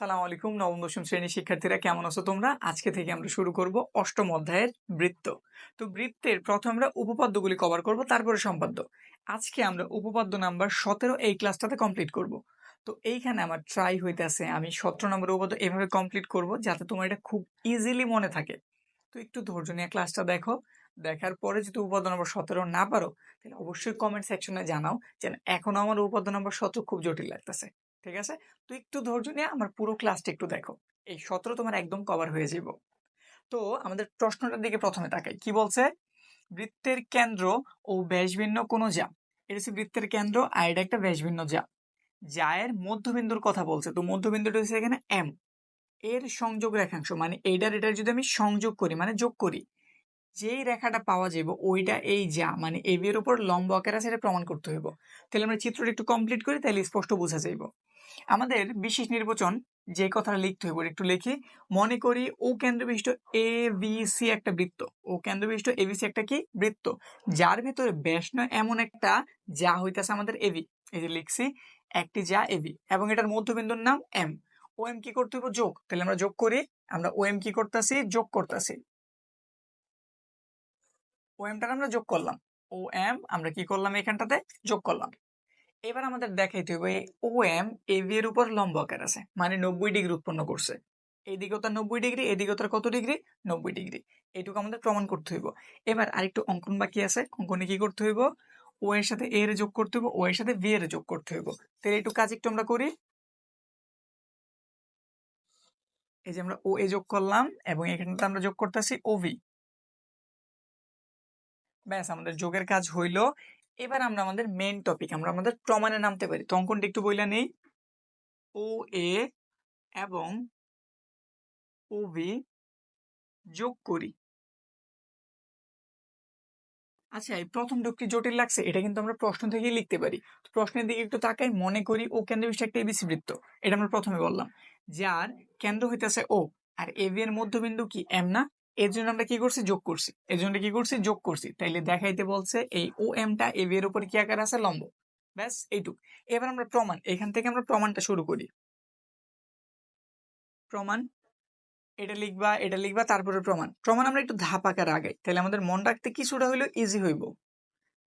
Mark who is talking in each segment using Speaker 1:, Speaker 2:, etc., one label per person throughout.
Speaker 1: সালাম আলাইকুম, নবম, দশম শ্রেণির শিক্ষার্থীরা কেমন আছো তোমরা? আজকে থেকে আমরা শুরু করব অষ্টম অধ্যায়ের বৃত্ত। তো বৃত্তের প্রথমে আমরা উপপাদ্যগুলি কভার করব, তারপরে সম্পাদ্য। আজকে আমরা উপপাদ্য নাম্বার সতেরো এই ক্লাসটাতে কমপ্লিট করব। তো এইখানে আমার ট্রাই হইতেছে, আমি সতেরো নম্বর উপপাদ্য এভাবে কমপ্লিট করব যাতে তোমার এটা খুব ইজিলি মনে থাকে। তো একটু ধৈর্য নিয়ে ক্লাসটা দেখো। দেখার পরে যদি উপাদ্য নম্বর সতেরো না পারো, তাহলে অবশ্যই কমেন্ট সেকশনে জানাও যে এখনও আমার উপাদ্য নম্বর সতেরো খুব জটিল লাগতেছে। ঠিক আছে? তো একটু ধৈর্য নিয়ে আমার পুরো ক্লাসটা একটু দেখো। এই সতেরো তোমার একদম কভার হয়ে যাব। তো আমাদের প্রশ্নটার দিকে প্রথমে তাকাই। কি বলছে? বৃত্তের কেন্দ্র ও ব্যাসভিন্ন কোনো যা। এটা হচ্ছে বৃত্তের কেন্দ্র আর এটা একটা ব্যাসভিন্ন যা। জায়ের মধ্যবিন্দুর কথা বলছে। তো মধ্যবিন্দুটা হচ্ছে এখানে এম এর সংযোগ রেখাংশ মানে এইটার এটার যদি আমি সংযোগ করি মানে যোগ করি, যেই রেখাটা পাওয়া যাবে ওইটা এই যা মানে এবি এর উপর লম্ব আকার এটা প্রমাণ করতে হইব। তাহলে আমরা চিত্রটা একটু কমপ্লিট করি, তাহলে স্পষ্ট বোঝা যাইব। আমাদের বিশেষ নির্বাচন যে কথাটা লিখতে হইব, একটু লিখি। মনে করি ও কেন্দ্রবিষ্ট এ সি একটা বৃত্ত। ও কেন্দ্রবিষ্ট এ সি একটা কি? বৃত্ত। যার ভিতরে ব্যাস নয় এমন একটা যা হইতাছে আমাদের এবি এই যে লিখছি, একটি যা এবি এবং এটার মধ্যবিন্দুর নাম এম ও এম কি করতে হইব? যোগ। তাহলে আমরা যোগ করি, আমরা ও এম কি করতেছি? যোগ করতেছি। ও এমটা আমরা যোগ করলাম। ও এম আমরা কি করলাম এখানটাতে? যোগ করলাম। এবার আমাদের দেখাইতে হবে ও এম এ ভি এর উপর লম্ব আকার আছে। মানে নব্বই ডিগ্রি উৎপন্ন করছে। এইদিকেও তার নব্বই ডিগ্রি, এদিকেও তার কত ডিগ্রি? নব্বই ডিগ্রি। এইটুকু আমাদের প্রমাণ করতে হইব। এবার আরেকটু অঙ্কন বাকি আছে। অঙ্কনে কি করতে হইব? ও এর সাথে এ এর যোগ করতে হইব ও এর সাথে ভি এর যোগ করতে হইব। তাহলে একটু কাজ একটু আমরা করি। এই যে আমরা ও এ যোগ করলাম এবং এখানটাতে আমরা যোগ করতেছি ও ভি ব্যাস, আমাদের যোগের কাজ হইল। এবার আমরা আমাদের মেন টপিক আমরা আমাদের প্রমাণে নামতে পারি। তো অঙ্কনটা একটু বইলা নেই। ও, এ এবং ও, বি যোগ করি। আচ্ছা এই প্রথম যোগটি জটিল লাগছে, এটা কিন্তু আমরা প্রশ্ন থেকেই লিখতে পারি। প্রশ্নের দিকে একটু তাকাই, মনে করি ও কেন্দ্র বিশিষ্ট একটা এবিসি বৃত্ত। এটা আমরা প্রথমে বললাম। যার কেন্দ্র হইতেছে ও, আর এবি এর মধ্যবিন্দু কি? এম না? এর জন্য আমরা কি করছি? যোগ করছি। এর জন্য কি করছি? যোগ করছি। তাইলে দেখাইতে বলছে এই ও এমটা এ এর উপর কি আকার আছে? লম্ব। ব্যাস, এইটুক। এবার আমরা প্রমাণ। এখান থেকে আমরা প্রমাণটা শুরু করি। প্রমাণ। এটা লিখবা এটা লিখবা, তারপরে প্রমাণ। প্রমাণ আমরা একটু ধাপ আকার আগাই। তাহলে আমাদের মন রাখতে কিছুটা হইল ইজি হইব।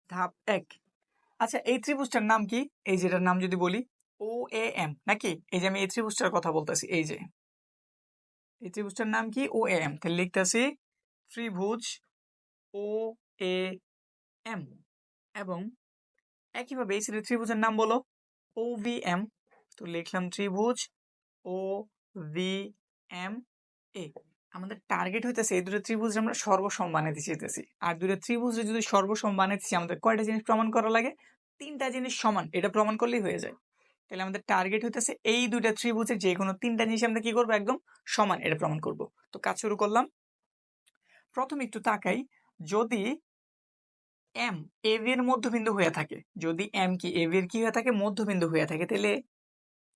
Speaker 1: ধাপ এক। আচ্ছা এই ত্রিভুজটার নাম কি? এই যেটার নাম যদি বলি ও এ এম নাকি? এই যে আমি এই ত্রিভুজটার কথা বলতেছি, এই যে। এই ত্রিভুজটার নাম কি? ও এম তাহলে লিখতেছি ত্রিভুজ ও এ এম এবং একইভাবে এই ত্রিভুজের নাম বলো ও ভি এম তো লিখলাম ত্রিভুজ ও ভি এম এ আমাদের টার্গেট হইতেছে এই দুটো ত্রিভুজ আমরা সর্বসম বানাইতে চাইতেছি। আর দুটো ত্রিভুজ যদি সর্বসম বানাইতেছি, আমাদের কয়টা জিনিস প্রমাণ করা লাগে? তিনটা জিনিস সমান, এটা প্রমাণ করলেই হয়ে যায়। তাহলে আমাদের টার্গেট হইতেছে এই দুইটা ত্রিভুজের যে কোনো তিনটা জিনিস আমরা কি করব? একদম সমান এটা প্রমাণ করব। তো কাজ শুরু করলাম। প্রথম একটু তাকাই। যদি এম এভ এর মধ্যবিন্দু হয়ে থাকে, যদি এম কি এভ এর কি হয়ে থাকে? মধ্যবিন্দু হয়ে থাকে। তাহলে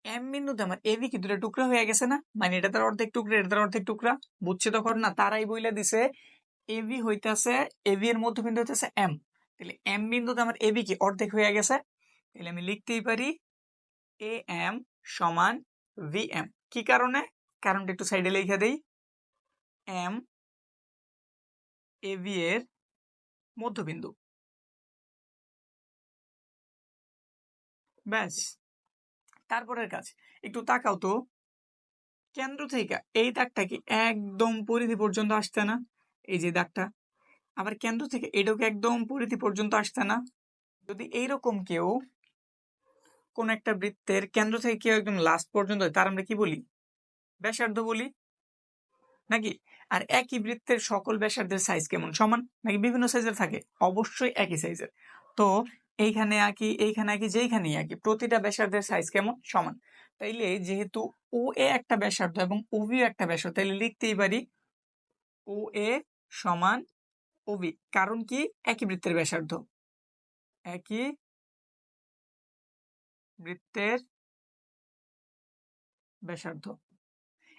Speaker 1: এম বিন্দুতে আমার এভি কি দুটো টুকরা হয়ে গেছে না? মানে এটা তার অর্ধেক টুকরা, এটা তার অর্ধেক টুকরা। বুঝছে তখন না তারাই বইলে দিছে এভি হইতেছে এভি এর মধ্যবিন্দু হইতেছে এম তাহলে এম বিন্দুতে আমার এভি কি অর্ধেক হয়ে গেছে? তাহলে আমি লিখতেই পারি এ এম সমান ভি এম কি কারণে? কারণটা একটু সাইডে লিখে দেই। এম এ ভি এর মধ্যবিন্দু। ব্যাস, তারপরের কাজ। একটু তাকাও তো। কেন্দ্র থেকে এই দাগটা কি একদম পরিধি পর্যন্ত আসতে না? এই যে দাগটা। আবার কেন্দ্র থেকে এটাকে একদম পরিধি পর্যন্ত আসতে না? যদি এইরকম কেউ কোন একটা বৃত্তের কেন্দ্র থেকে কেউ একদম লাস্ট পর্যন্ত হয়, তার আমরা কি বলি? ব্যাসার্ধ বলি। নাকি? আর একই বৃত্তের সকল ব্যাসার্ধের সাইজ কেমন? সমান? নাকি বিভিন্ন সাইজের থাকে? অবশ্যই একই সাইজের তো এইখানে আঁকি এইখানে আঁকি যেইখানে আঁকি, প্রতিটা ব্যাসার্ধের সাইজ কেমন? সমান। তাইলে যেহেতু ও এ একটা ব্যাসার্ধ এবং ও বি একটা ব্যাসার্ধ, তাইলে লিখতেই পারি ও এ সমান ও বি কারণ কি? একই বৃত্তের ব্যাসার্ধ। একই বৃত্তের ব্যাসার্ধ।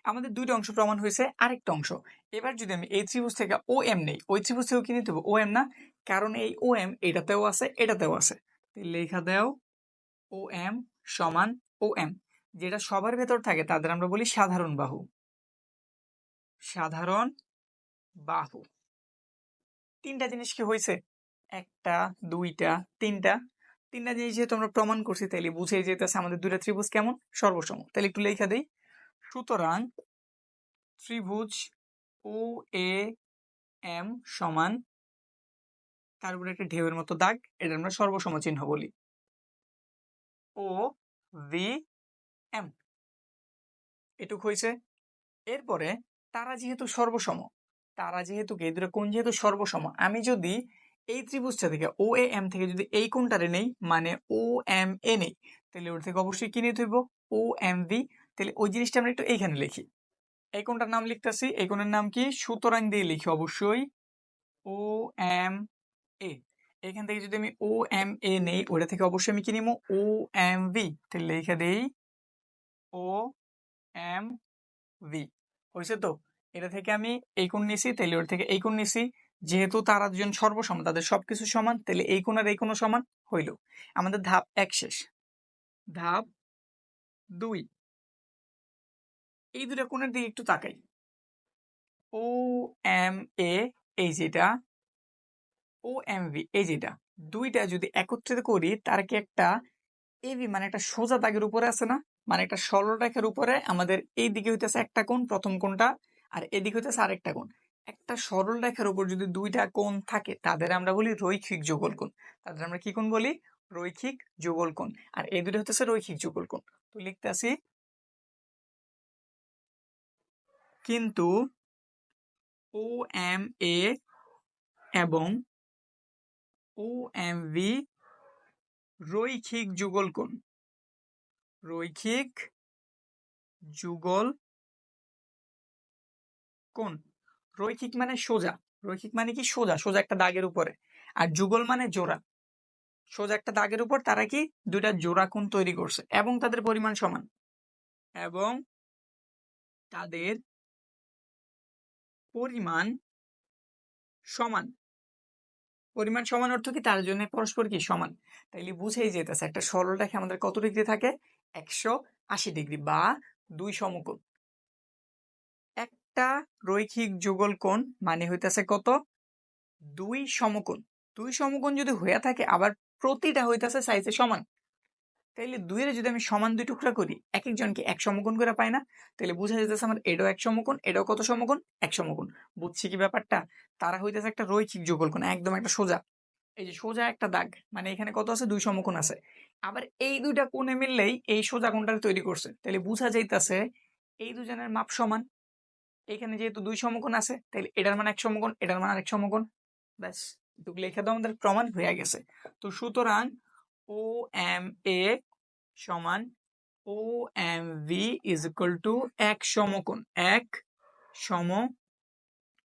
Speaker 1: আমাদের দুইটা অংশ প্রমাণ হয়েছে, আরেকটা অংশ। এবার যদি আমি এই ত্রিভুজ থেকে ও এম নেই, ওই ত্রিভুজ থেকেও কি নিতে ও এম না? কারণ এই ও এম এটাতেও আছে এটাতেও আছে। লেখা দেও ও এম সমান ও এম যেটা সবার ভেতর থাকে, তাদের আমরা বলি সাধারণ বাহু। সাধারণ বাহু। তিনটা জিনিস কি হয়েছে? একটা, দুইটা, তিনটা তিনটা জিনিস যেহেতু আমরা প্রমাণ করছি, তাইলে বুঝে যেতেছে আমাদের দুইটা ত্রিভুজ কেমন? সর্বসম। তাহলে একটু লেখা দেই। সুতরাং ত্রিভুজ ও এ এম সমান তার উপরে একটা ঢেউয়ের মতো দাগ, এটা আমরা সর্বসম চিহ্ন বলি। O V M. এটুক হয়েছে এরপরে তারা যেহেতু সর্বসম, তারা যেহেতু দুটো কোণ যেহেতু সর্বসম, আমি যদি এই ত্রিভুজটা থেকে ও এ এম থেকে যদি এই কোণটারে নেই মানে ও এম এ নেই, তাহলে ওর থেকে অবশ্যই কি নিতে হইব? ও এম ভি তাহলে ওই জিনিসটা আমরা একটু এইখানে লিখি। এই কোণটার নাম লিখতেছি, এই কোণের নাম কি? সুতরাং দিয়ে লিখি অবশ্যই ও এম এ এখান থেকে যদি আমি ও এম এ নেই, ওটা থেকে অবশ্যই আমি কি নিব? ও এম ভি তাহলে লিখে দেই ও এম ভি হয়েছে তো? এটা থেকে আমি এই কোণ নিছি, তাহলে ওর থেকে এই কোণ নিছি যেহেতু তারা দুজন সর্বসম তাদের সবকিছু সমান, তাহলে এই কোণ আর এই কোণ সমান হইল। আমাদের ধাপ এক শেষ। ধাপ দুই। এই দুটা কোণের দিকে একটু তাকাই। ও এম এ এই যেটা। ও এম ভি এই যেটা। দুইটা যদি একত্রিত করি, তার কি একটা এবি মানে একটা সোজা দাগের উপরে আছে না? মানে একটা সরলরেখার উপরে আমাদের এই দিকে হইতেছে একটা কোণ, প্রথম কোণটা, আর এদিকে হইতেছে আরেকটা কোণ। একটা সরল রেখার উপর যদি দুইটা কোণ থাকে, তাদের আমরা বলি রৈখিক যুগল কোণ। তাদের আমরা কি কোণ বলি? রৈখিক যুগল কোণ। আর এই দুটো হতেছে রৈখিক যুগল কোণ। তো লিখতে আসি কিন্তু ও এম এ এবং ও এম ভি রৈখিক যুগল কোণ। রৈখিক যুগল কোণ। রৈখিক মানে সোজা। রৈখিক মানে কি সোজা সোজা একটা দাগের উপরে। আর যুগল মানে জোড়া। সোজা একটা দাগের উপর তারা কি দুইটা জোড়া কোণ তৈরি করছে এবং তাদের পরিমাণ সমান। এবং তাদের পরিমাণ সমান। পরিমাণ সমান অর্থ কি তার জন্য পরস্পর কি সমান? তাইলে বুঝেই যেতেছে একটা সরল আমাদের কত ডিগ্রি থাকে? একশো আশি ডিগ্রি বা দুই সমকোণ। একটা রৈখিক যুগল কোণ মানে হইতেছে কত? দুই সমকোণ। দুই সমকোণ যদি হয়ে থাকে, আবার প্রতিটা হইতেছে সাইজে সমান। তাইলে দুইয়ের যদি আমি সমান দুই টুকরা করি এক একজনকে এক সমকোণ করে পাই না? তাহলে বোঝা যেতেছে আমার এটাও এক সমকোণ, এটাও কত সমকোণ? এক সমকোণ। বুঝছি কি ব্যাপারটা? তারা হইতেছে একটা রৈখিক যুগল কোণ, একদম একটা সোজা। এই যে সোজা একটা দাগ মানে এখানে কত আছে? দুই সমকোণ আছে। আবার এই দুইটা কোণে মিললেই এই সোজা কোণটা তৈরি করছে। তাহলে বোঝা যাইতেছে এই দুজনের মাপ সমান। এখানে যেহেতু দুই সমকোণ আছে তাহলে এটার মান এক সমকোণ, এটার মান আরেক সমকোণ। ব্যাস, এটুকু লেখা তো আমাদের প্রমাণ হয়ে গেছে। তো সুতরাং ও এম এ সমান O M V is equal to এক সমকোণ, এক সম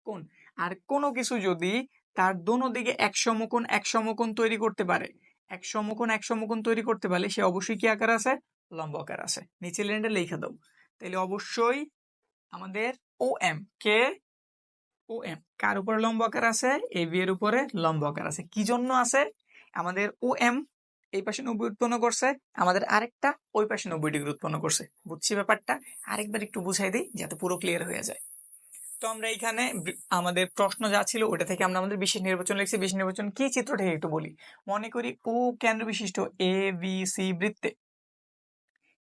Speaker 1: সমকোণ। আর কোনো কিছু যদি তার দোনো দিকে এক সমকোণ এক সমকোণ তৈরি করতে পারে, এক সমকোণ এক সমকোণ তৈরি করতে পারলে সে অবশ্যই কি আকার আছে? লম্ব আকার আছে। নিচে লাইনটা লেখা দাও। তাহলে অবশ্যই আমাদের ও এম, কে ও এম, কার উপরে লম্ব আকার আছে? এ, বি এর উপরে লম্ব আকার আছে। কি জন্য আছে? আমাদের ও এম এই পাশে নব্বই উৎপন্ন করছে, আমাদের আরেকটা ওই পাশে নব্বই ডিগ্রি উৎপন্ন করছে। বুঝছি ব্যাপারটা? আরেকবার একটু বুঝাই দিই, যাতে পুরো ক্লিয়ার হয়ে যায়। তো আমরা এখানে আমাদের প্রশ্ন যা ছিল ওটা থেকে আমরা আমাদের বিশেষ নির্বাচন লিখছি। বিশেষ নির্বাচন কি চিত্রটাকে একটু বলি। মনে করি ও কেন্দ্র বিশিষ্ট এ, বি, সি বৃত্তে।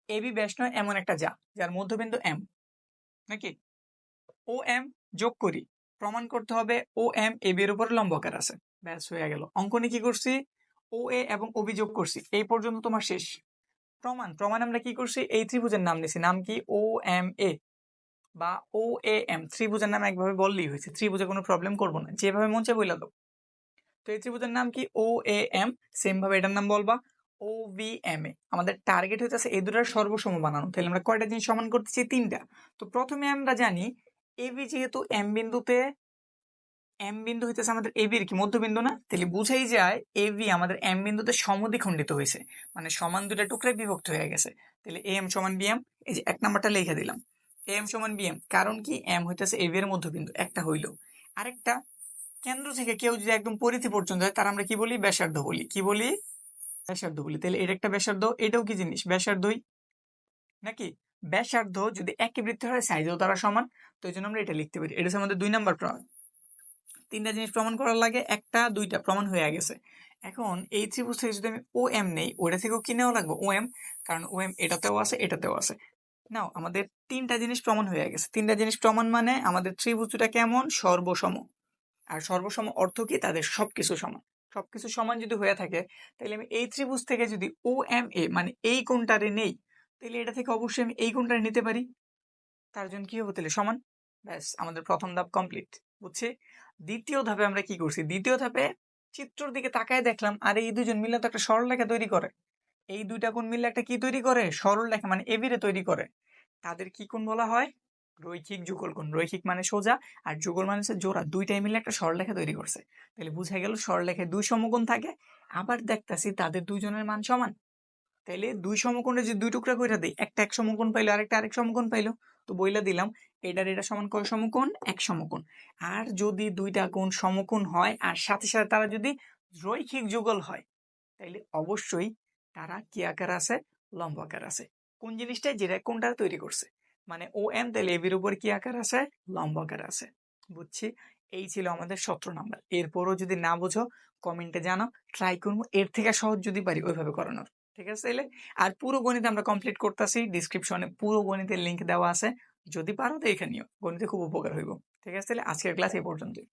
Speaker 1: এ, বি নয়, এমন একটা যা, যার মধ্যবিন্দু এম। নাকি? ও এম যোগ করি। প্রমাণ করতে হবে ও এম এ বি এর উপর লম্বকার আছে। ব্যাস, হয়ে গেল। অঙ্কনে কি করছি? ও এ এবং অভিযোগ করছি। এই পর্যন্ত তোমার শেষ। প্রমাণ প্রমাণ আমরা কি করছি? এই ত্রিভুজের নাম নিছি। নাম কি? ও এম এ বা ও এ এম ত্রিভুজের নাম একভাবে বললেই হয়েছে। ত্রিভুজে কোনো প্রবলেম করব না। যেভাবে মন চায় বইলা তো এই ত্রিভুজের নাম কি? ও এ এম সেম ভাবে এটার নাম বলবা। ও এ। আমাদের টার্গেট হইতেছে এই দুটার সর্বসম বানানো। তাহলে আমরা কয়টা জিনিস সমান করতেছি? তিনটা। তো প্রথমে আমরা জানি এ বি যেহেতু এম বিন্দুতে এম বিন্দু হইতেছে আমাদের এ বির কি? মধ্যবিন্দু না? তাহলে বুঝাই যায় এ বি আমাদের এম বিন্দুতে সমদ্বিখণ্ডিত হয়েছে মানে সমান দুটা টুকরায় বিভক্ত হয়ে গেছে। তাহলে এম সমান বি এম এই যে এক নাম্বারটা লিখে দিলাম। এম সমান বি এম কারণ কি? এম হইতেছে এ বি এর মধ্যবিন্দু, একটা হইল। আরেকটা, কেন্দ্র থেকে কেউ যদি একদম পরিধি পর্যন্ত যায় তার আমরা কি বলি? ব্যাসার্ধ বলি। কি বলি? ব্যাসার্ধ বলি, তাহলে এটা একটা ব্যাসার্ধ, এটাও কি জিনিস? ব্যাসার্ধই নাকি? ব্যাসার্ধ যদি একই বৃত্ত হয় সাইজও তারা সমান, তো এই জন্য আমরা এটা লিখতে পারি। এটা আমাদের দুই নাম্বার প্রমাণ। তিনটা জিনিস প্রমাণ করার লাগে, একটা, দুইটা প্রমাণ হয়ে গেছে। এখন এই ত্রিভুজ থেকে যদি আমি ও এম নেই ওটা থেকেও কি নেওয়া লাগবে? ও এম কারণ ও এম এটাতেও আছে এটাতেও আছে। নাও, আমাদের তিনটা জিনিস প্রমাণ হয়ে গেছে। তিনটা জিনিস প্রমাণ মানে আমাদের ত্রিভুজটা কেমন? সর্বসম। আর সর্বসম অর্থ কি? তাদের সবকিছু সমান। সবকিছু সমান যদি হয়ে থাকে তাহলে আমি এই ত্রিভুজ থেকে যদি ও এম এ মানে এই কোণটারে নেই তাহলে এটা থেকে অবশ্যই আমি এই কোণটা নিতে পারি। তার জন্য কি হবে তাহলে সমান? ব্যাস, আমাদের প্রথম ধাপ কমপ্লিট বুঝছি? দ্বিতীয় ধাপে আমরা কি করছি? দ্বিতীয় ধাপে চিত্রর দিকে তাকায় দেখলাম, আর এই দুজন মিলে তো একটা সরলরেখা তৈরি করে। এই দুইটা কোণ মিলে একটা কি তৈরি করে? সরলরেখা মানে এবিরে তৈরি করে। তাদের কি কোণ বলা হয়? রৈখিক যুগল কোণ, রৈখিক মানে সোজা আর যুগল মানে হচ্ছে জোড়া, দুইটাই মিলে একটা সরলরেখা তৈরি করছে। তাহলে বোঝা গেল সরলরেখায় দুই সমকোণ থাকে, আবার দেখতাছি তাদের দুইজনের মান সমান। তাইলে দুই সমকোণে যদি দুই টুকরা কইরা দিই, একটা এক সমকোণ পাইলো, আরেকটা আরেক সমকোণ পাইলো, তো বইলা দিলাম এটার এটা সমান কয় সমকোণ? এক সমকোণ। আর যদি দুইটা কোণ সমকোণ হয়, আর সাথে সাথে তারা যদি রৈখিক যুগল হয়, তাইলে অবশ্যই তারা কি আকার আছে? লম্ব আকার আছে। কোন জিনিসটা যেটা কোনটা তৈরি করছে? মানে ও এন তাহলে এবির উপর কি আকার আছে? লম্ব আকার আছে। বুঝছি? এই ছিল আমাদের সতেরো নাম্বার। এরপরও যদি না বোঝো কমেন্টে জানো ট্রাই করব। এর থেকে সহজ যদি পারি, ওইভাবে করানোর। ঠিক আছে তাহলে আর পুরো গণিত আমরা কমপ্লিট করতেছি। ডিসক্রিপশনে পুরো গণিতের লিঙ্ক দেওয়া আছে। যদি পারো তো এখানেও গণিতে খুব উপকার হইব। ঠিক আছে তাহলে আজকের ক্লাস এই পর্যন্তই।